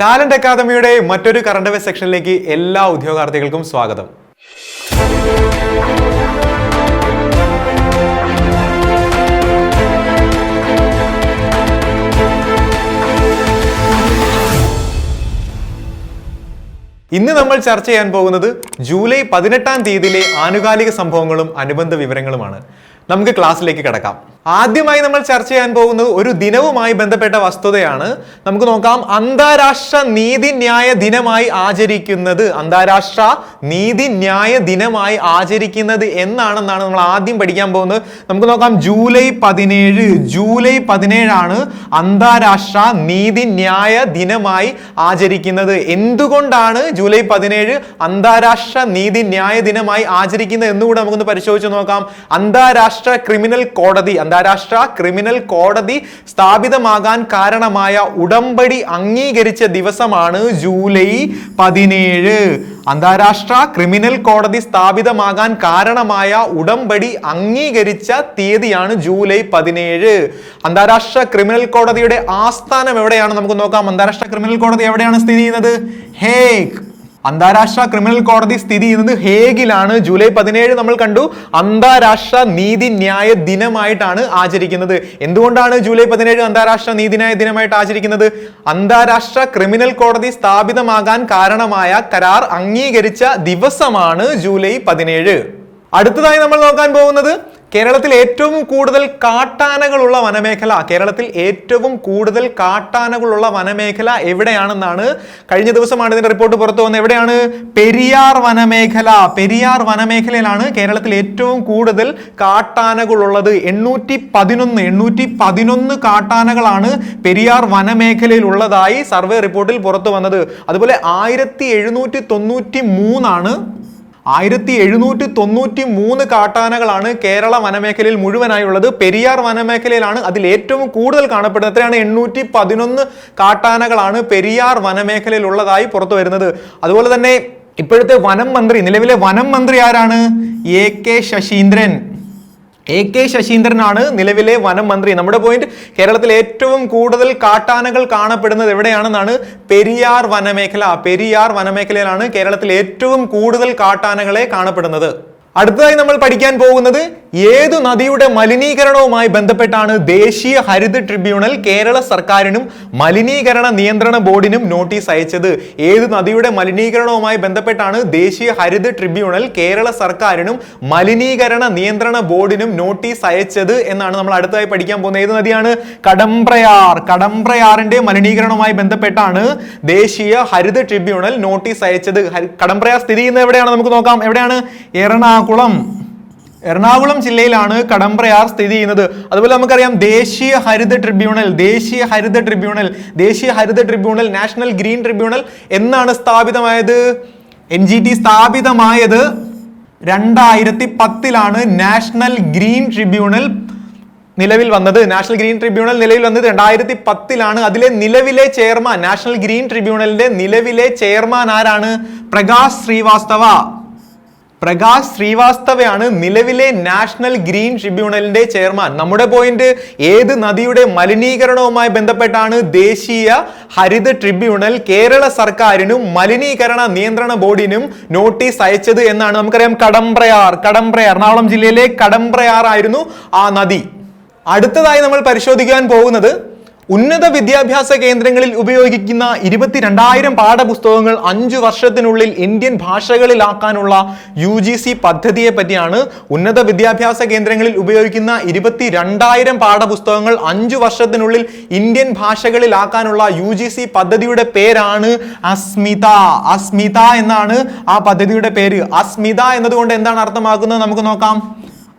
Talent അക്കാദമിയുടെ മറ്റൊരു current affair സെക്ഷനിലേക്ക് എല്ലാ ഉദ്യോഗാർത്ഥികൾക്കും സ്വാഗതം. ഇന്ന് നമ്മൾ ചർച്ച ചെയ്യാൻ പോകുന്നത് ജൂലൈ പതിനെട്ടാം തീയതിയിലെ ആനുകാലിക സംഭവങ്ങളും അനുബന്ധ വിവരങ്ങളുമാണ്. നമുക്ക് ക്ലാസ്സിലേക്ക് കിടക്കാം. ആദ്യമായി നമ്മൾ ചർച്ച ചെയ്യാൻ പോകുന്നത് ഒരു ദിനവുമായി ബന്ധപ്പെട്ട വസ്തുതയാണ്. നമുക്ക് നോക്കാം. അന്താരാഷ്ട്ര നീതിന്യായ ദിനമായി ആചരിക്കുന്നത് അന്താരാഷ്ട്ര നീതിന്യായ ദിനമായി ആചരിക്കുന്നത് എന്നാണെന്നാണ് നമ്മൾ ആദ്യം പഠിക്കാൻ പോകുന്നത്. നമുക്ക് നോക്കാം. ജൂലൈ പതിനേഴ് ജൂലൈ പതിനേഴാണ് അന്താരാഷ്ട്ര നീതിന്യായ ദിനമായി ആചരിക്കുന്നത്. എന്തുകൊണ്ടാണ് ജൂലൈ പതിനേഴ് അന്താരാഷ്ട്ര നീതിന്യായ ദിനമായി ആചരിക്കുന്നത് എന്നുകൂടെ നമുക്കൊന്ന് പരിശോധിച്ച് നോക്കാം. അന്താരാഷ്ട്ര ക്രിമിനൽ കോടതി അന്താരാഷ്ട്ര ക്രിമിനൽ കോടതി സ്ഥാപിതമാകാൻ കാരണമായ ഉടമ്പടി അംഗീകരിച്ച ദിവസമാണ് ജൂലൈ പതിനേഴ്. അന്താരാഷ്ട്ര ക്രിമിനൽ കോടതി സ്ഥാപിതമാകാൻ കാരണമായ ഉടമ്പടി അംഗീകരിച്ച തീയതിയാണ് ജൂലൈ പതിനേഴ്. അന്താരാഷ്ട്ര ക്രിമിനൽ കോടതിയുടെ ആസ്ഥാനം എവിടെയാണ്? നമുക്ക് നോക്കാം. അന്താരാഷ്ട്ര ക്രിമിനൽ കോടതി എവിടെയാണ് സ്ഥിതി ചെയ്യുന്നത്? ഹേഗ്. അന്താരാഷ്ട്ര ക്രിമിനൽ കോടതി സ്ഥിതി ചെയ്യുന്നത് ഹേഗിലാണ്. ജൂലൈ പതിനേഴ് നമ്മൾ കണ്ടു. അന്താരാഷ്ട്ര നീതിന്യായ ദിനമായിട്ടാണ് ആചരിക്കുന്നത്. എന്തുകൊണ്ടാണ് ജൂലൈ പതിനേഴ് അന്താരാഷ്ട്ര നീതിന്യായ ദിനമായിട്ട് ആചരിക്കുന്നത്? അന്താരാഷ്ട്ര ക്രിമിനൽ കോടതി സ്ഥാപിതമാകാൻ കാരണമായ കരാർ അംഗീകരിച്ച ദിവസമാണ് ജൂലൈ പതിനേഴ്. അടുത്തതായി നമ്മൾ നോക്കാൻ പോകുന്നത് കേരളത്തിൽ ഏറ്റവും കൂടുതൽ കാട്ടാനകളുള്ള വനമേഖല കേരളത്തിൽ ഏറ്റവും കൂടുതൽ കാട്ടാനകളുള്ള വനമേഖല എവിടെയാണെന്നാണ് കഴിഞ്ഞ ദിവസമാണ് ഇതിന്റെ റിപ്പോർട്ട് പുറത്തു വന്നത്. എവിടെയാണ്? പെരിയാർ വനമേഖല. പെരിയാർ വനമേഖലയിലാണ് കേരളത്തിൽ ഏറ്റവും കൂടുതൽ കാട്ടാനകളുള്ളത്. എണ്ണൂറ്റി പതിനൊന്ന് എണ്ണൂറ്റി പതിനൊന്ന് കാട്ടാനകളാണ് പെരിയാർ വനമേഖലയിൽ ഉള്ളതായി സർവേ റിപ്പോർട്ടിൽ പുറത്തു വന്നത്. അതുപോലെ ആയിരത്തി എഴുന്നൂറ്റി തൊണ്ണൂറ്റി മൂന്നാണ് ആയിരത്തി എഴുന്നൂറ്റി തൊണ്ണൂറ്റി മൂന്ന് കാട്ടാനകളാണ് കേരള വനമേഖലയിൽ മുഴുവനായുള്ളത്. പെരിയാർ വനമേഖലയിലാണ് അതിൽ ഏറ്റവും കൂടുതൽ കാണപ്പെടുന്നത്. എത്രയാണ്? എണ്ണൂറ്റി പതിനൊന്ന് കാട്ടാനകളാണ് പെരിയാർ വനമേഖലയിൽ ഉള്ളതായി പുറത്തു വരുന്നത്. അതുപോലെ തന്നെ ഇപ്പോഴത്തെ വനം മന്ത്രി നിലവിലെ വനം മന്ത്രി ആരാണ്? A K Saseendran. A K ശശീന്ദ്രനാണ് നിലവിലെ വനം മന്ത്രി. നമ്മുടെ പോയിന്റ് കേരളത്തിൽ ഏറ്റവും കൂടുതൽ കാട്ടാനകൾ കാണപ്പെടുന്നത് എവിടെയാണെന്നാണ് പെരിയാർ വനമേഖല. പെരിയാർ വനമേഖലയിലാണ് കേരളത്തിൽ ഏറ്റവും കൂടുതൽ കാട്ടാനകളെ കാണപ്പെടുന്നത്. അടുത്തതായി നമ്മൾ പഠിക്കാൻ പോകുന്നത് ഏതു നദിയുടെ മലിനീകരണവുമായി ബന്ധപ്പെട്ടാണ് ദേശീയ ഹരിത ട്രിബ്യൂണൽ കേരള സർക്കാരിനും മലിനീകരണ നിയന്ത്രണ ബോർഡിനും നോട്ടീസ് അയച്ചത്. ഏത് നദിയുടെ മലിനീകരണവുമായി ബന്ധപ്പെട്ടാണ് ദേശീയ ഹരിത ട്രിബ്യൂണൽ കേരള സർക്കാരിനും മലിനീകരണ നിയന്ത്രണ ബോർഡിനും നോട്ടീസ് അയച്ചത് എന്നാണ് നമ്മൾ അടുത്തതായി പഠിക്കാൻ പോകുന്നത് ഏത് നദിയാണ്? കടമ്പ്രയാർ. കടമ്പ്രയാറിന്റെ മലിനീകരണവുമായി ബന്ധപ്പെട്ടാണ് ദേശീയ ഹരിത ട്രിബ്യൂണൽ നോട്ടീസ് അയച്ചത്. കടമ്പ്രയാർ സ്ഥിതി ചെയ്യുന്നത് എവിടെയാണ് നമുക്ക് നോക്കാം. എവിടെയാണ്? എറണാകുളം. എറണാകുളം ജില്ലയിലാണ് കടമ്പ്രയാർ സ്ഥിതി ചെയ്യുന്നത്. അതുപോലെ നമുക്കറിയാം ദേശീയ ഹരിത ട്രിബ്യൂണൽ ദേശീയ ഹരിത ട്രിബ്യൂണൽ ദേശീയ ഹരിത ട്രിബ്യൂണൽ നാഷണൽ ഗ്രീൻ ട്രിബ്യൂണൽ എന്നാണ് സ്ഥാപിതമായത്. എൻ ജി ടി സ്ഥാപിതമായത് രണ്ടായിരത്തി പത്തിലാണ് നാഷണൽ ഗ്രീൻ ട്രിബ്യൂണൽ നിലവിൽ വന്നത്. നാഷണൽ ഗ്രീൻ ട്രിബ്യൂണൽ നിലവിൽ വന്നത് രണ്ടായിരത്തി പത്തിലാണ് അതിലെ നിലവിലെ ചെയർമാൻ നാഷണൽ ഗ്രീൻ ട്രിബ്യൂണലിന്റെ നിലവിലെ ചെയർമാൻ ആരാണ്? പ്രകാശ് ശ്രീവാസ്തവ. പ്രകാശ് ശ്രീവാസ്തവയാണ് നിലവിലെ നാഷണൽ ഗ്രീൻ ട്രിബ്യൂണലിന്റെ ചെയർമാൻ. നമ്മുടെ പോയിന്റ് ഏത് നദിയുടെ മലിനീകരണവുമായി ബന്ധപ്പെട്ടാണ് ദേശീയ ഹരിത ട്രിബ്യൂണൽ കേരള സർക്കാരിനും മലിനീകരണ നിയന്ത്രണ ബോർഡിനും നോട്ടീസ് അയച്ചത് എന്നാണ് നമുക്കറിയാം. കടമ്പ്രയാർ കടമ്പ്രയാർ എറണാകുളം ജില്ലയിലെ കടമ്പ്രയാർ ആയിരുന്നു ആ നദി. അടുത്തതായി നമ്മൾ പരിശോധിക്കാൻ പോകുന്നത് ഉന്നത വിദ്യാഭ്യാസ കേന്ദ്രങ്ങളിൽ ഉപയോഗിക്കുന്ന ഇരുപത്തിരണ്ടായിരം പാഠപുസ്തകങ്ങൾ അഞ്ചു വർഷത്തിനുള്ളിൽ ഇന്ത്യൻ ഭാഷകളിലാക്കാനുള്ള യു ജി സി പദ്ധതിയെ പറ്റിയാണ് ഉന്നത വിദ്യാഭ്യാസ കേന്ദ്രങ്ങളിൽ ഉപയോഗിക്കുന്ന ഇരുപത്തിരണ്ടായിരം പാഠപുസ്തകങ്ങൾ അഞ്ചു വർഷത്തിനുള്ളിൽ ഇന്ത്യൻ ഭാഷകളിലാക്കാനുള്ള യു ജി സി പദ്ധതിയുടെ പേരാണ് അസ്മിത. അസ്മിത എന്നാണ് ആ പദ്ധതിയുടെ പേര്. അസ്മിത എന്നതുകൊണ്ട് എന്താണ് അർത്ഥമാക്കുന്നത്? നമുക്ക് നോക്കാം.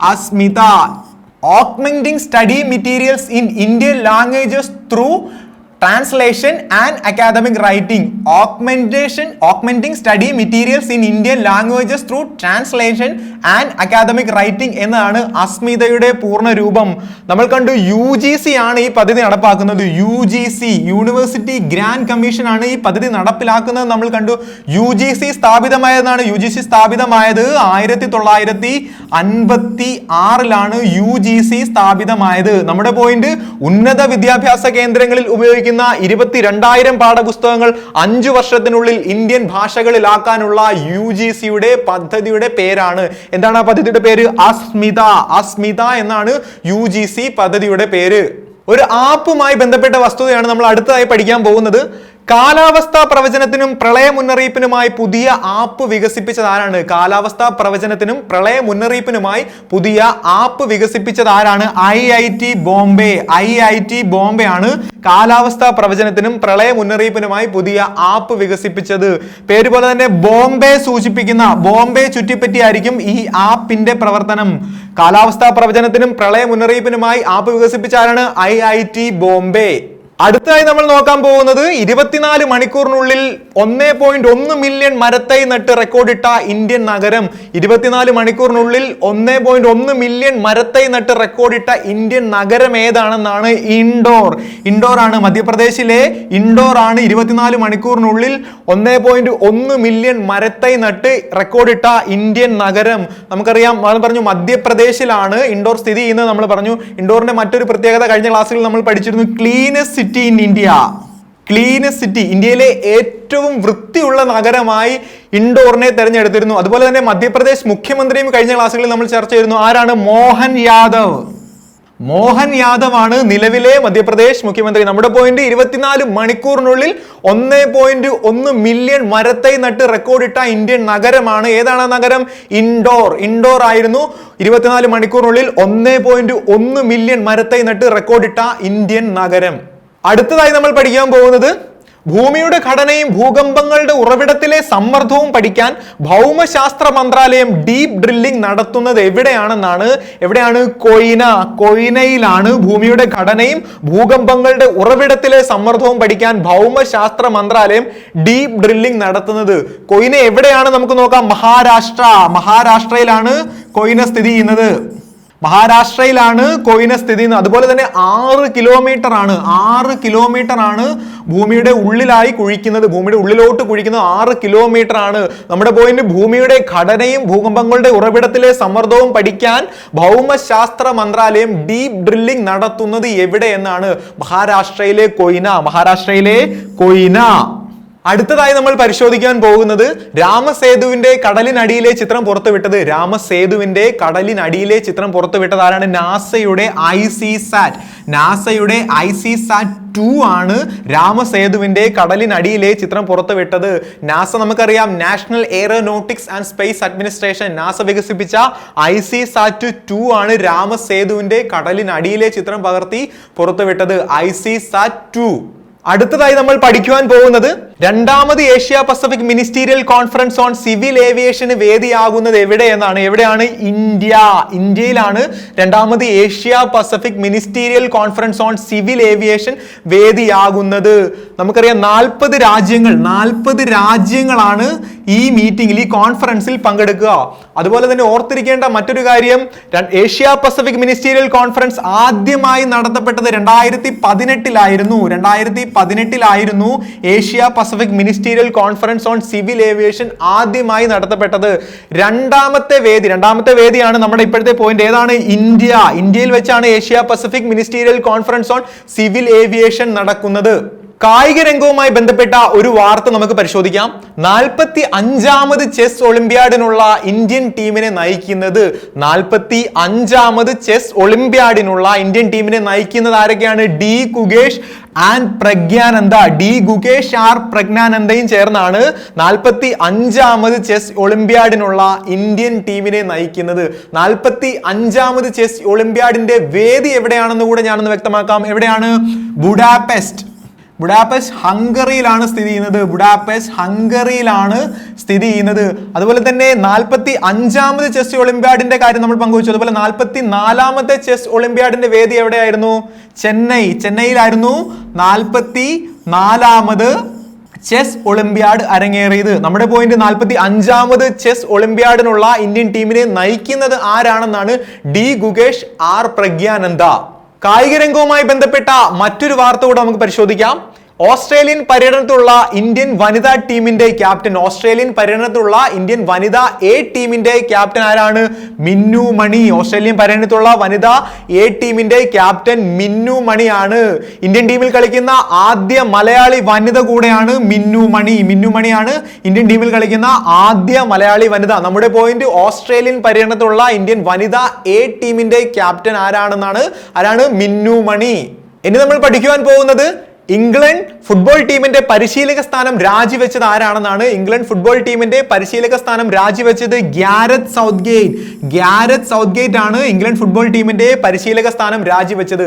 ASMITA. Augmenting study materials in Indian languages through translation and academic writing augmentation augmenting study materials in Indian languages through translation and academic writing എന്നാണ് അസ്മിതയുടെ പൂർണ രൂപം. നമ്മൾ കണ്ടു യു ജി സി ആണ് ഈ പദ്ധതി നടപ്പാക്കുന്നത്. U G C university grant commission ആണ് ഈ പദ്ധതി നടപ്പിലാക്കുന്നത്. നമ്മൾ കണ്ടു യു ജി സി സ്ഥാപിതമായതാണ്. യു ജി സി സ്ഥാപിതമായത് ആയിരത്തി തൊള്ളായിരത്തി അൻപത്തി ആറിലാണ് യു ജി സി സ്ഥാപിതമായത്. നമ്മുടെ പോയിന്റ് ഉന്നത വിദ്യാഭ്യാസ കേന്ദ്രങ്ങളിൽ ഉപയോഗിക്കുന്ന ഉപയോഗിക്കുന്ന ഇരുപത്തിരണ്ടായിരം പാഠപുസ്തകങ്ങൾ അഞ്ചു വർഷത്തിനുള്ളിൽ ഇന്ത്യൻ ഭാഷകളിലാക്കാനുള്ള യു ജി സിയുടെ പദ്ധതിയുടെ പേരാണ്. എന്താണ് ആ പദ്ധതിയുടെ പേര്? അസ്മിത. അസ്മിത എന്നാണ് യു ജി സി പദ്ധതിയുടെ പേര്. ഒരു ആപ്പുമായി ബന്ധപ്പെട്ട വസ്തുതയാണ് നമ്മൾ അടുത്തതായി പഠിക്കാൻ പോകുന്നത്. കാലാവസ്ഥാ പ്രവചനത്തിനും പ്രളയ മുന്നറിയിപ്പിനുമായി പുതിയ ആപ്പ് വികസിപ്പിച്ചത് ആരാണ് കാലാവസ്ഥാ പ്രവചനത്തിനും പ്രളയ മുന്നറിയിപ്പിനുമായി പുതിയ app വികസിപ്പിച്ചതാരാണ്? I I T Bombay. I I T Bombay ആണ് കാലാവസ്ഥാ പ്രവചനത്തിനും പ്രളയ മുന്നറിയിപ്പിനുമായി പുതിയ ആപ്പ് വികസിപ്പിച്ചത്. പേര് പോലെ തന്നെ ബോംബെ സൂചിപ്പിക്കുന്ന ബോംബെ ചുറ്റിപ്പറ്റിയായിരിക്കും ഈ ആപ്പിന്റെ പ്രവർത്തനം. കാലാവസ്ഥാ പ്രവചനത്തിനും പ്രളയ മുന്നറിയിപ്പിനുമായി ആപ്പ് വികസിപ്പിച്ച ആരാണ് ഐ ഐ ടി ബോംബെ. അടുത്തതായി നമ്മൾ നോക്കാൻ പോകുന്നത് ഇരുപത്തിനാല് മണിക്കൂറിനുള്ളിൽ ഒന്നേ പോയിന്റ് ഒന്ന് മില്യൺ മരത്തൈ നട്ട് റെക്കോർഡിട്ട ഇന്ത്യൻ നഗരം. ഇരുപത്തിനാല് മണിക്കൂറിനുള്ളിൽ ഒന്നേ പോയിന്റ് ഒന്ന് മില്യൺ മരത്തൈ നട്ട് റെക്കോർഡിട്ട ഇന്ത്യൻ നഗരം ഏതാണെന്നാണ് ഇൻഡോർ. ഇൻഡോർ ആണ് മധ്യപ്രദേശിലെ ഇൻഡോർ ആണ് ഇരുപത്തിനാല് മണിക്കൂറിനുള്ളിൽ ഒന്നേ പോയിന്റ് ഒന്ന് മില്യൺ മരത്തൈ നട്ട് റെക്കോർഡിട്ട ഇന്ത്യൻ നഗരം. നമുക്കറിയാം നമ്മൾ പറഞ്ഞു മധ്യപ്രദേശിലാണ് ഇൻഡോർ സ്ഥിതി ചെയ്യുന്നത്. നമ്മൾ പറഞ്ഞു ഇൻഡോറിന്റെ മറ്റൊരു പ്രത്യേകത കഴിഞ്ഞ ക്ലാസ്സിൽ നമ്മൾ പഠിച്ചിരുന്നു cleanest city in India cleanest city ഇന്ത്യയിലെ ഏറ്റവും വൃത്തിയുള്ള നഗരമായി ഇൻഡോറിനെ തെരഞ്ഞെടുത്തിരുന്നു. അതുപോലെ തന്നെ മധ്യപ്രദേശ് മുഖ്യമന്ത്രിയും കഴിഞ്ഞ ക്ലാസ്സുകളിൽ നമ്മൾ ചർച്ച ചെയ്തിരുന്നു. ആരാണ്? മോഹൻ യാദവ്. മോഹൻ യാദവ് ആണ് നിലവിലെ മധ്യപ്രദേശ് മുഖ്യമന്ത്രി. നമ്മുടെ പോയിന്റ് ഇരുപത്തിനാല് മണിക്കൂറിനുള്ളിൽ ഒന്നേ പോയിന്റ് ഒന്ന് മില്യൺ മരത്തൈ നട്ട് റെക്കോർഡിട്ട ഇന്ത്യൻ നഗരമാണ്. ഏതാണ് നഗരം? ഇൻഡോർ. ഇൻഡോർ ആയിരുന്നു. ഇരുപത്തിനാല് മണിക്കൂറിനുള്ളിൽ ഒന്നേ പോയിന്റ് ഒന്ന് മില്യൺ മരത്തൈ നട്ട് റെക്കോർഡിട്ട ഇന്ത്യൻ നഗരം. അടുത്തതായി നമ്മൾ പഠിക്കാൻ പോകുന്നത് ഭൂമിയുടെ ഘടനയും ഭൂകമ്പങ്ങളുടെ ഉറവിടത്തിലെ സമ്മർദ്ദവും പഠിക്കാൻ ഭൗമശാസ്ത്ര മന്ത്രാലയം ഡീപ് ഡ്രില്ലിംഗ് നടത്തുന്നത് എവിടെയാണെന്നാണ് എവിടെയാണ് കൊയ്ന കൊയ്നയിലാണ് ഭൂമിയുടെ ഘടനയും ഭൂകമ്പങ്ങളുടെ ഉറവിടത്തിലെ സമ്മർദ്ദവും പഠിക്കാൻ ഭൗമശാസ്ത്ര മന്ത്രാലയം ഡീപ് ഡ്രില്ലിംഗ് നടത്തുന്നത്. കൊയ്ന എവിടെയാണ്? നമുക്ക് നോക്കാം. മഹാരാഷ്ട്ര. മഹാരാഷ്ട്രയിലാണ് കൊയ്ന സ്ഥിതി ചെയ്യുന്നത്. മഹാരാഷ്ട്രയിലാണ് കോയിന സ്ഥിതി അതുപോലെ തന്നെ ആറ് കിലോമീറ്റർ ആണ്. ആറ് കിലോമീറ്റർ ആണ് ഭൂമിയുടെ ഉള്ളിലായി കുഴിക്കുന്നത്. ഭൂമിയുടെ ഉള്ളിലോട്ട് കുഴിക്കുന്നത് ആറ് കിലോമീറ്റർ ആണ്. നമ്മുടെ പോയിന്റ് ഭൂമിയുടെ ഘടനയും ഭൂകമ്പങ്ങളുടെ ഉറവിടത്തിലെ സമ്മർദ്ദവും പഠിക്കാൻ ഭൗമശാസ്ത്ര മന്ത്രാലയം ഡീപ് ഡ്രില്ലിംഗ് നടത്തുന്നത് എവിടെ എന്നാണ്? മഹാരാഷ്ട്രയിലെ കൊയ്ന. മഹാരാഷ്ട്രയിലെ കൊയ്ന. അടുത്തതായി നമ്മൾ പരിശോധിക്കാൻ പോകുന്നത് രാമസേതുവിന്റെ കടലിനടിയിലെ ചിത്രം പുറത്തുവിട്ടത്. രാമസേതുവിന്റെ കടലിനടിയിലെ ചിത്രം പുറത്തുവിട്ടത് ആരാണ്? നാസയുടെ ഐ സി സാറ്റ്. നാസയുടെ ഐ സി സാറ്റ് ടു ആണ് രാമസേതുവിന്റെ കടലിനടിയിലെ ചിത്രം പുറത്തുവിട്ടത്. നാസ നമുക്കറിയാം national aeronautics and space administration. NASA വികസിപ്പിച്ച ഐ സി സാറ്റ് ടു ആണ് രാമസേതുവിന്റെ കടലിനടിയിലെ ചിത്രം പകർത്തി പുറത്തുവിട്ടത്. I C sat two. അടുത്തതായി നമ്മൾ പഠിക്കുവാൻ പോകുന്നത് രണ്ടാമത് Asia Pacific ministerial conference on civil aviation വേദിയാകുന്നത് എവിടെയെന്നാണ്? എവിടെയാണ്? ഇന്ത്യ. ഇന്ത്യയിലാണ് രണ്ടാമത് Asia Pacific ministerial conference on civil aviation വേദിയാകുന്നത്. നമുക്കറിയാം നാൽപ്പത് രാജ്യങ്ങൾ നാൽപ്പത് രാജ്യങ്ങളാണ് ഈ മീറ്റിംഗിൽ ഈ കോൺഫറൻസിൽ പങ്കെടുക്കുക. അതുപോലെ തന്നെ ഓർത്തിരിക്കേണ്ട മറ്റൊരു കാര്യം ഏഷ്യ പസഫിക് മിനിസ്റ്റീരിയൽ കോൺഫറൻസ് ആദ്യമായി നടത്തപ്പെട്ടത് രണ്ടായിരത്തി പതിനെട്ടിലായിരുന്നു രണ്ടായിരത്തി പതിനെട്ടിലായിരുന്നു Asia Pacific ministerial conference on civil aviation ആദ്യമായി നടത്തപ്പെട്ടത്. രണ്ടാമത്തെ വേദി രണ്ടാമത്തെ വേദിയാണ് നമ്മുടെ ഇപ്പോഴത്തെ പോയിന്റ് ഏതാണ്? ഇന്ത്യ. ഇന്ത്യയിൽ വെച്ചാണ് Asia Pacific ministerial conference on civil aviation നടക്കുന്നത്. കായിക രംഗവുമായി ബന്ധപ്പെട്ട ഒരു വാർത്ത നമുക്ക് പരിശോധിക്കാം. നാൽപ്പത്തി അഞ്ചാമത് ചെസ് ഒളിമ്പ്യാഡിനുള്ള ഇന്ത്യൻ ടീമിനെ നയിക്കുന്നത് നാൽപ്പത്തി അഞ്ചാമത് ചെസ് ഒളിമ്പ്യാഡിനുള്ള ഇന്ത്യൻ ടീമിനെ നയിക്കുന്നത് ആരൊക്കെയാണ്? D Gukesh and Praggnanandhaa D Gukesh R പ്രജ്ഞാനന്ദയും ചേർന്നാണ് നാൽപ്പത്തി അഞ്ചാമത് ചെസ് ഒളിമ്പ്യാഡിനുള്ള ഇന്ത്യൻ ടീമിനെ നയിക്കുന്നത്. നാൽപ്പത്തി അഞ്ചാമത് ചെസ് ഒളിമ്പ്യാഡിന്റെ വേദി എവിടെയാണെന്ന് കൂടെ ഞാനൊന്ന് വ്യക്തമാക്കാം. എവിടെയാണ്? ബുഡാപെസ്റ്റ്. ബുഡാപെസ്റ്റ് ഹംഗറിയിലാണ് സ്ഥിതി ചെയ്യുന്നത്. ബുഡാപെസ്റ്റ് ഹംഗറിയിലാണ് സ്ഥിതി ചെയ്യുന്നത്. അതുപോലെ തന്നെ നാൽപ്പത്തി അഞ്ചാമത് ചെസ് ഒളിമ്പ്യാഡിന്റെ കാര്യം നമ്മൾ പങ്കുവച്ചു. അതുപോലെ നാൽപ്പത്തി നാലാമത്തെ ചെസ് ഒളിമ്പ്യാഡിന്റെ വേദി എവിടെയായിരുന്നു? ചെന്നൈ. ചെന്നൈയിലായിരുന്നു നാൽപ്പത്തി നാലാമത് ചെസ് ഒളിമ്പ്യാഡ് അരങ്ങേറിയത്. നമ്മുടെ പോയിന്റ് നാൽപ്പത്തി അഞ്ചാമത് ചെസ് ഒളിമ്പ്യാഡിനുള്ള ഇന്ത്യൻ ടീമിനെ നയിക്കുന്നത് ആരാണെന്നാണ് ഡി ഗുകേഷ് ആർ പ്രഗ്യാനന്ദ. കായിക രംഗവുമായി ബന്ധപ്പെട്ട മറ്റൊരു വാർത്ത കൂടെ നമുക്ക് പരിശോധിക്കാം. ഓസ്ട്രേലിയൻ പര്യടനത്തിലുള്ള ഇന്ത്യൻ വനിതാ ടീമിന്റെ ക്യാപ്റ്റൻ. ഓസ്ട്രേലിയൻ പര്യടനത്തിലുള്ള ഇന്ത്യൻ വനിതാ എ ടീമിന്റെ ക്യാപ്റ്റൻ ആരാണ്? മിന്നു മണി. ഓസ്ട്രേലിയൻ പര്യടനത്തിലുള്ള വനിതാ എ ടീമിന്റെ ക്യാപ്റ്റൻ മിന്നു മണിയാണ്. ഇന്ത്യൻ ടീമിൽ കളിക്കുന്ന ആദ്യ മലയാളി വനിത കൂടെയാണ് മിന്നു മണി. മിന്നു മണിയാണ് ഇന്ത്യൻ ടീമിൽ കളിക്കുന്ന ആദ്യ മലയാളി വനിത. നമ്മുടെ പോയിന്റ് ഓസ്ട്രേലിയൻ പര്യടനത്തിലുള്ള ഇന്ത്യൻ വനിതാ എ ടീമിന്റെ ക്യാപ്റ്റൻ ആരാണെന്നാണ്? ആരാണ്? മിന്നു മണി. ഇനി നമ്മൾ പഠിക്കുവാൻ പോകുന്നത് ഇംഗ്ലണ്ട് ഫുട്ബോൾ ടീമിന്റെ പരിശീലക സ്ഥാനം രാജിവെച്ചത് ആരാണെന്നാണ്? ഇംഗ്ലണ്ട് ഫുട്ബോൾ ടീമിന്റെ പരിശീലക സ്ഥാനം രാജിവെച്ചത് Gareth Southgate Gareth Southgate ആണ് ഇംഗ്ലണ്ട് ഫുട്ബോൾ ടീമിന്റെ പരിശീലക സ്ഥാനം രാജിവെച്ചത്.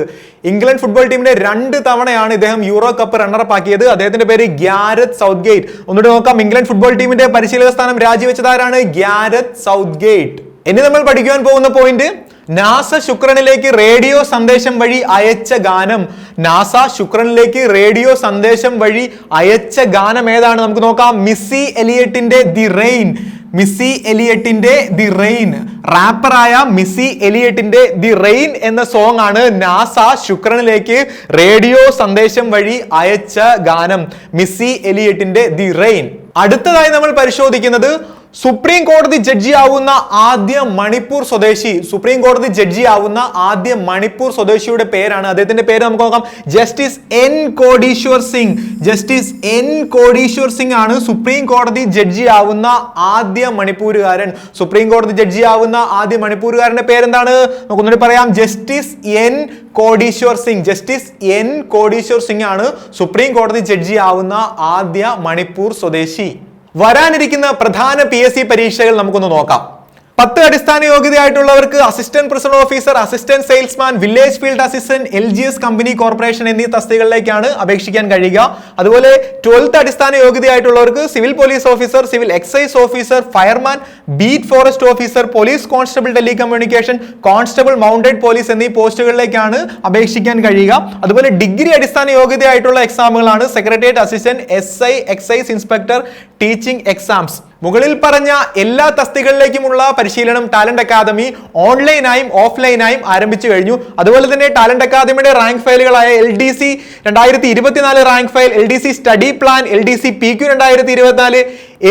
ഇംഗ്ലണ്ട് ഫുട്ബോൾ ടീമിന്റെ രണ്ട് തവണയാണ് ഇദ്ദേഹം യൂറോ കപ്പ് റണ്ണറപ്പ് ആക്കിയത്. അദ്ദേഹത്തിന്റെ പേര് ഗ്യാരത് സൗത്ത് ഗേറ്റ് ഒന്നുകൂടി നോക്കാം ഇംഗ്ലണ്ട് ഫുട്ബോൾ ടീമിന്റെ പരിശീലക സ്ഥാനം രാജിവെച്ചത് ആരാണ്? ഗ്യാരത് സൗത്ത് ഗേറ്റ് ഇനി നമ്മൾ പഠിക്കുവാൻ പോകുന്ന പോയിന്റ് നാസ ശുക്രനിലേക്ക് റേഡിയോ സന്ദേശം വഴി അയച്ച ഗാനം. നാസ ശുക്രനിലേക്ക് റേഡിയോ സന്ദേശം വഴി അയച്ച ഗാനം ഏതാണ്? നമുക്ക് നോക്കാം. മിസ്സി എലിയറ്റിന്റെ ദി റെയിൻ. മിസ്സി എലിയറ്റിന്റെ ദി റെയിൻ. റാപ്പറായ മിസ്സി എലിയറ്റിന്റെ ദി റെയിൻ എന്ന സോങ് ആണ് നാസ ശുക്രനിലേക്ക് റേഡിയോ സന്ദേശം വഴി അയച്ച ഗാനം. മിസ്സി എലിയറ്റിന്റെ ദി റെയിൻ. അടുത്തതായി നമ്മൾ പരിശോധിക്കുന്നത് സുപ്രീം കോടതി ജഡ്ജി ആവുന്ന ആദ്യ മണിപ്പൂർ സ്വദേശി സുപ്രീം കോടതി ജഡ്ജി ആവുന്ന ആദ്യ മണിപ്പൂർ സ്വദേശിയുടെ പേരാണ്. അദ്ദേഹത്തിന്റെ പേര് നമുക്ക് നോക്കാം. Justice N Kotiswar Singh. Justice N Kotiswar Singh ആണ് സുപ്രീം കോടതി ജഡ്ജി ആവുന്ന ആദ്യ മണിപ്പൂരുകാരൻ. സുപ്രീം കോടതി ജഡ്ജി ആവുന്ന ആദ്യ മണിപ്പൂരുകാരന്റെ പേരെന്താണ്? നമുക്കൊന്നുകൂടി പറയാം. Justice N Kotiswar Singh. Justice N Kotiswar Singh ആണ് സുപ്രീം കോടതി ജഡ്ജി ആവുന്ന ആദ്യ മണിപ്പൂർ സ്വദേശി. വരാനിരിക്കുന്ന പ്രധാന പി എസ് സി പരീക്ഷകൾ നമുക്കൊന്ന് നോക്കാം. പത്ത് അടിസ്ഥാന യോഗ്യതയായിട്ടുള്ളവർക്ക് assistant prison officer assistant salesman village field assistant L G S company corporation എന്നീ തസ്തികളിലേക്കാണ് അപേക്ഷിക്കാൻ കഴിയുക. അതുപോലെ ട്വൽത്ത് അടിസ്ഥാന യോഗ്യതയായിട്ടുള്ളവർക്ക് civil police officer civil excise officer fireman beat forest officer police constable telecommunication constable mounted police എന്നീ പോസ്റ്റുകളിലേക്കാണ് അപേക്ഷിക്കാൻ കഴിയുക. അതുപോലെ ഡിഗ്രി അടിസ്ഥാന യോഗ്യതയായിട്ടുള്ള എക്സാമുകളാണ് secretariat assistant S I excise inspector teaching exams മുകളിൽ പറഞ്ഞ എല്ലാ തസ്തികളിലേക്കുമുള്ള പരിശീലനം ടാലന്റ് അക്കാദമി ഓൺലൈനായും ഓഫ്ലൈനായും ആരംഭിച്ചു കഴിഞ്ഞു. അതുപോലെ തന്നെ ടാലന്റ് അക്കാദമിയുടെ റാങ്ക് ഫയലുകളായ എൽ ഡി സി രണ്ടായിരത്തി ഇരുപത്തിനാല് rank file L D C study plan L D C P Q രണ്ടായിരത്തി ഇരുപത്തിനാല്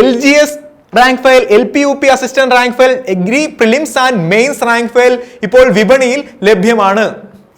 L G S rank file L P U P assistant rank file agri prelims and mains rank file ഇപ്പോൾ വിപണിയിൽ ലഭ്യമാണ്.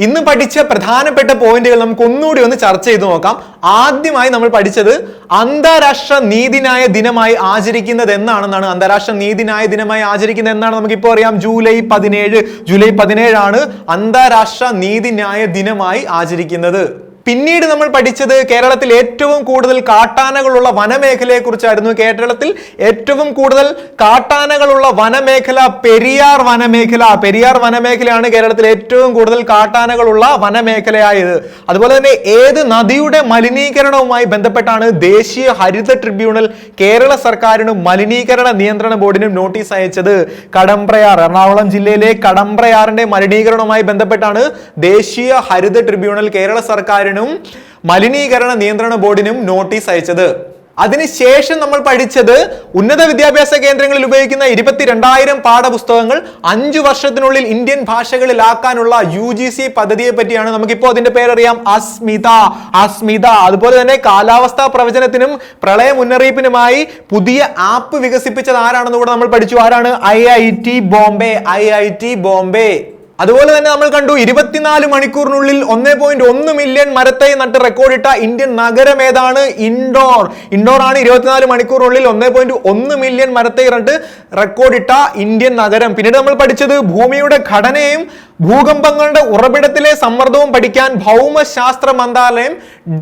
ഇന്ന് പഠിച്ച പ്രധാനപ്പെട്ട പോയിന്റുകൾ നമുക്ക് ഒന്നുകൂടി ഒന്ന് ചർച്ച ചെയ്ത് നോക്കാം. ആദ്യമായി നമ്മൾ പഠിച്ചത് അന്താരാഷ്ട്ര നീതിന്യായ ദിനമായി ആചരിക്കുന്നത് എന്നാണെന്നാണ് അന്താരാഷ്ട്ര നീതിന്യായ ദിനമായി ആചരിക്കുന്നത് എന്നാണ് നമുക്കിപ്പോൾ അറിയാം. ജൂലൈ പതിനേഴ് ജൂലൈ പതിനേഴാണ് അന്താരാഷ്ട്ര നീതിന്യായ ദിനമായി ആചരിക്കുന്നത്. പിന്നീട് നമ്മൾ പഠിച്ചത് കേരളത്തിൽ ഏറ്റവും കൂടുതൽ കാട്ടാനകളുള്ള വനമേഖലയെ കുറിച്ചായിരുന്നു കേരളത്തിൽ ഏറ്റവും കൂടുതൽ കാട്ടാനകളുള്ള വനമേഖല പെരിയാർ വനമേഖല. പെരിയാർ വനമേഖലയാണ് കേരളത്തിൽ ഏറ്റവും കൂടുതൽ കാട്ടാനകളുള്ള വനമേഖലയായത്. അതുപോലെ തന്നെ ഏത് നദിയുടെ മലിനീകരണവുമായി ബന്ധപ്പെട്ടാണ് ദേശീയ ഹരിത ട്രിബ്യൂണൽ കേരള സർക്കാരിനും മലിനീകരണ നിയന്ത്രണ ബോർഡിനും നോട്ടീസ് അയച്ചത്. കടമ്പ്രയാർ എറണാകുളം ജില്ലയിലെ കടമ്പ്രയാറിന്റെ മലിനീകരണവുമായി ബന്ധപ്പെട്ടാണ് ദേശീയ ഹരിത ട്രിബ്യൂണൽ കേരള സർക്കാരിനും മലിനീകരണ നിയന്ത്രണ ബോർഡിനും നോട്ടീസ് അയച്ചത്. അതിനുശേഷം നമ്മൾ പഠിച്ചത് ഉന്നത വിദ്യാഭ്യാസ കേന്ദ്രങ്ങളിൽ ഉപയോഗിക്കുന്ന ഇരുപത്തിരണ്ടായിരം പാഠപുസ്തകങ്ങൾ അഞ്ചു വർഷത്തിനുള്ളിൽ ഇന്ത്യൻ ഭാഷകളിലാക്കാനുള്ള യു ജി സി പദ്ധതിയെ പറ്റിയാണ് നമുക്കിപ്പോൾ അതിന്റെ പേരറിയാം. അസ്മിത അസ്മിത. അതുപോലെ തന്നെ കാലാവസ്ഥാ പ്രവചനത്തിനും പ്രളയ മുന്നറിയിപ്പിനുമായി പുതിയ ആപ്പ് വികസിപ്പിച്ചത് ആരാണെന്ന് കൂടെ നമ്മൾ പഠിച്ചു. ആരാണ്? I I T Bombay. I I T Bombay. അതുപോലെ തന്നെ നമ്മൾ കണ്ടു ഇരുപത്തിനാല് മണിക്കൂറിനുള്ളിൽ ഒന്നേ പോയിന്റ് ഒന്ന് മില്യൺ മരത്തെ നട്ട് റെക്കോർഡിട്ട ഇന്ത്യൻ നഗരം ഏതാണ്? ഇൻഡോർ. ഇൻഡോർ ആണ് ഇരുപത്തിനാല് മണിക്കൂറിനുള്ളിൽ ഒന്നേ പോയിന്റ് ഒന്ന് മില്യൺ മരത്തൈ നട്ട് റെക്കോർഡിട്ട ഇന്ത്യൻ നഗരം. പിന്നീട് നമ്മൾ പഠിച്ചത് ഭൂമിയുടെ ഘടനയും ഭൂകമ്പങ്ങളുടെ ഉറവിടത്തിലെ സമ്മർദ്ദവും പഠിക്കാൻ ഭൗമശാസ്ത്ര മന്ത്രാലയം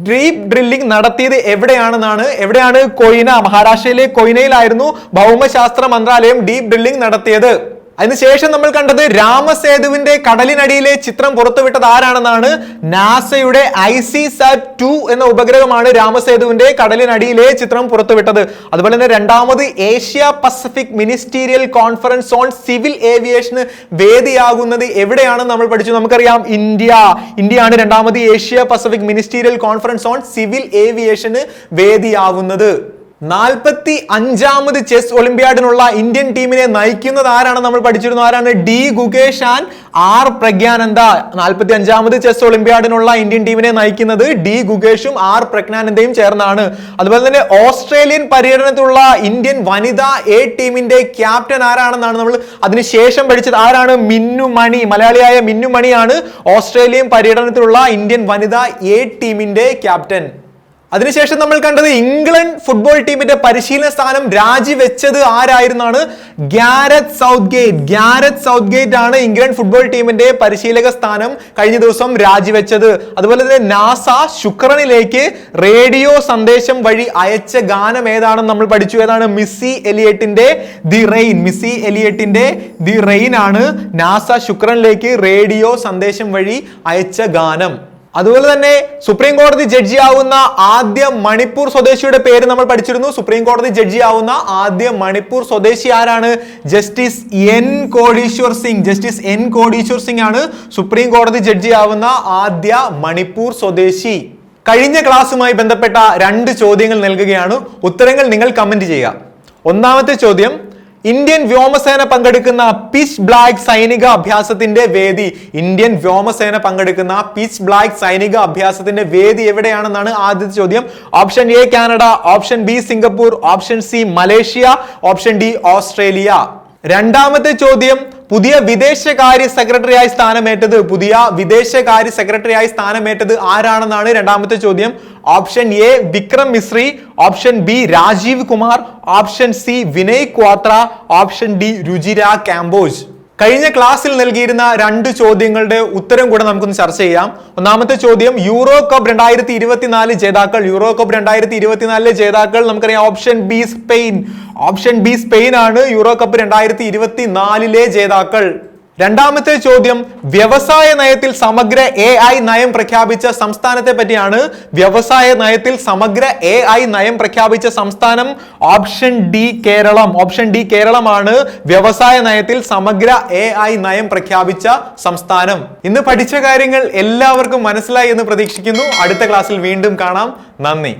ഡീപ് ഡ്രില്ലിംഗ് നടത്തിയത് എവിടെയാണെന്നാണ്. എവിടെയാണ് കൊയ്ന? മഹാരാഷ്ട്രയിലെ കൊയ്നയിലായിരുന്നു ഭൗമശാസ്ത്ര മന്ത്രാലയം ഡീപ് ഡ്രില്ലിംഗ് നടത്തിയത്. അതിനുശേഷം നമ്മൾ കണ്ടത് രാമസേതുവിന്റെ കടലിനടിയിലെ ചിത്രം പുറത്തുവിട്ടത് ആരാണെന്നാണ് നാസയുടെ ഐ സി സാറ്റ് ടു എന്ന ഉപഗ്രഹമാണ് രാമസേതുവിന്റെ കടലിനടിയിലെ ചിത്രം പുറത്തുവിട്ടത്. അതുപോലെ തന്നെ രണ്ടാമത് Asia Pacific ministerial conference on civil aviation വേദിയാകുന്നത് എവിടെയാണെന്ന് നമ്മൾ പഠിച്ചു. നമുക്കറിയാം ഇന്ത്യ. ഇന്ത്യയാണ് രണ്ടാമത് Asia Pacific ministerial conference on civil aviation വേദിയാവുന്നത്. നാൽപ്പത്തി അഞ്ചാമത് ചെസ് ഒളിമ്പ്യാഡിനുള്ള ഇന്ത്യൻ ടീമിനെ നയിക്കുന്നത് ആരാണ് നമ്മൾ പഠിച്ചിരുന്നു? ആരാണ്? D Gukesh and R Praggnanandhaa നാൽപ്പത്തി അഞ്ചാമത് ചെസ് ഒളിമ്പ്യാഡിനുള്ള ഇന്ത്യൻ ടീമിനെ നയിക്കുന്നത് ഡി ഗുകേഷും ആർ പ്രജ്ഞാനന്ദയും ചേർന്നാണ്. അതുപോലെ തന്നെ ഓസ്ട്രേലിയൻ പര്യടനത്തിലുള്ള ഇന്ത്യൻ വനിതാ എ ടീമിന്റെ ക്യാപ്റ്റൻ ആരാണെന്നാണ് നമ്മൾ അതിനുശേഷം പഠിച്ചത്. ആരാണ്? മിന്നു മണി മലയാളിയായ മിന്നു മണിയാണ് ഓസ്ട്രേലിയൻ പര്യടനത്തിലുള്ള ഇന്ത്യൻ വനിതാ എ ടീമിന്റെ ക്യാപ്റ്റൻ. അതിനുശേഷം നമ്മൾ കണ്ടത് ഇംഗ്ലണ്ട് ഫുട്ബോൾ ടീമിന്റെ പരിശീലന സ്ഥാനം രാജിവെച്ചത് ആരായിരുന്നാണ്? Gareth Southgate Gareth Southgate ആണ് ഇംഗ്ലണ്ട് ഫുട്ബോൾ ടീമിന്റെ പരിശീലക സ്ഥാനം കഴിഞ്ഞ ദിവസം രാജിവെച്ചത്. അതുപോലെ തന്നെ നാസ ശുക്രനിലേക്ക് റേഡിയോ സന്ദേശം വഴി അയച്ച ഗാനം ഏതാണെന്ന് നമ്മൾ പഠിച്ചു. ഏതാണ്? മിസ്സി എലിയറ്റിന്റെ ദി റെയിൻ. മിസ്സി എലിയറ്റിന്റെ ദി റെയിൻ ആണ് നാസ ശുക്രനിലേക്ക് റേഡിയോ സന്ദേശം വഴി അയച്ച ഗാനം. അതുപോലെ തന്നെ സുപ്രീം കോടതി ജഡ്ജി ആവുന്ന ആദ്യ മണിപ്പൂർ സ്വദേശിയുടെ പേര് നമ്മൾ പഠിച്ചിരുന്നു. സുപ്രീം കോടതി ജഡ്ജി ആവുന്ന ആദ്യ മണിപ്പൂർ സ്വദേശി ആരാണ്? Justice N Kotiswar Singh justice N Kotiswar Singh ആണ് സുപ്രീം കോടതി ജഡ്ജി ആവുന്ന ആദ്യ മണിപ്പൂർ സ്വദേശി. കഴിഞ്ഞ ക്ലാസ്സുമായി ബന്ധപ്പെട്ട രണ്ട് ചോദ്യങ്ങൾ നൽകുകയാണ്. ഉത്തരങ്ങൾ നിങ്ങൾ കമന്റ് ചെയ്യുക. ഒന്നാമത്തെ ചോദ്യം ഇന്ത്യൻ വ്യോമസേന പങ്കെടുക്കുന്ന പിച്ച് ബ്ലാക്ക് സൈനിക അഭ്യാസത്തിന്റെ വേദി. ഇന്ത്യൻ വ്യോമസേന പങ്കെടുക്കുന്ന പിച്ച് ബ്ലാക്ക് സൈനിക അഭ്യാസത്തിന്റെ വേദി എവിടെയാണെന്നാണ് ആദ്യത്തെ ചോദ്യം. Option A Canada option B Singapore option C Malaysia option D Australia. രണ്ടാമത്തെ ചോദ്യം പുതിയ വിദേശകാര്യ സെക്രട്ടറിയായി സ്ഥാനമേറ്റത് പുതിയ വിദേശകാര്യ സെക്രട്ടറിയായി സ്ഥാനമേറ്റത് ആരാണെന്നാണ് രണ്ടാമത്തെ ചോദ്യം. Option A Vikram Misri. Option B Rajeev Kumar. Option C Vinay Kwatra. Option D Ruchira Kamboj. കഴിഞ്ഞ ക്ലാസ്സിൽ നൽകിയിരുന്ന രണ്ട് ചോദ്യങ്ങളുടെ ഉത്തരം കൂടെ നമുക്കൊന്ന് ചർച്ച ചെയ്യാം. ഒന്നാമത്തെ ചോദ്യം യൂറോ കപ്പ് രണ്ടായിരത്തി ഇരുപത്തിനാല് ജേതാക്കൾ. യൂറോ കപ്പ് രണ്ടായിരത്തി ഇരുപത്തിനാലിലെ ജേതാക്കൾ നമുക്കറിയാം option B Spain option B Spain ആണ് യൂറോ കപ്പ് രണ്ടായിരത്തി ഇരുപത്തിനാലിലെ ജേതാക്കൾ. രണ്ടാമത്തെ ചോദ്യം വ്യവസായ നയത്തിൽ സമഗ്ര എ ഐ നയം പ്രഖ്യാപിച്ച സംസ്ഥാനത്തെ പറ്റിയാണ്. വ്യവസായ നയത്തിൽ സമഗ്ര എ ഐ നയം പ്രഖ്യാപിച്ച സംസ്ഥാനം option D Keralam. Option D കേരളമാണ് വ്യവസായ നയത്തിൽ സമഗ്ര എ ഐ നയം പ്രഖ്യാപിച്ച സംസ്ഥാനം. ഇന്ന് പഠിച്ച കാര്യങ്ങൾ എല്ലാവർക്കും മനസ്സിലായി എന്ന് പ്രതീക്ഷിക്കുന്നു. അടുത്ത ക്ലാസ്സിൽ വീണ്ടും കാണാം. നന്ദി.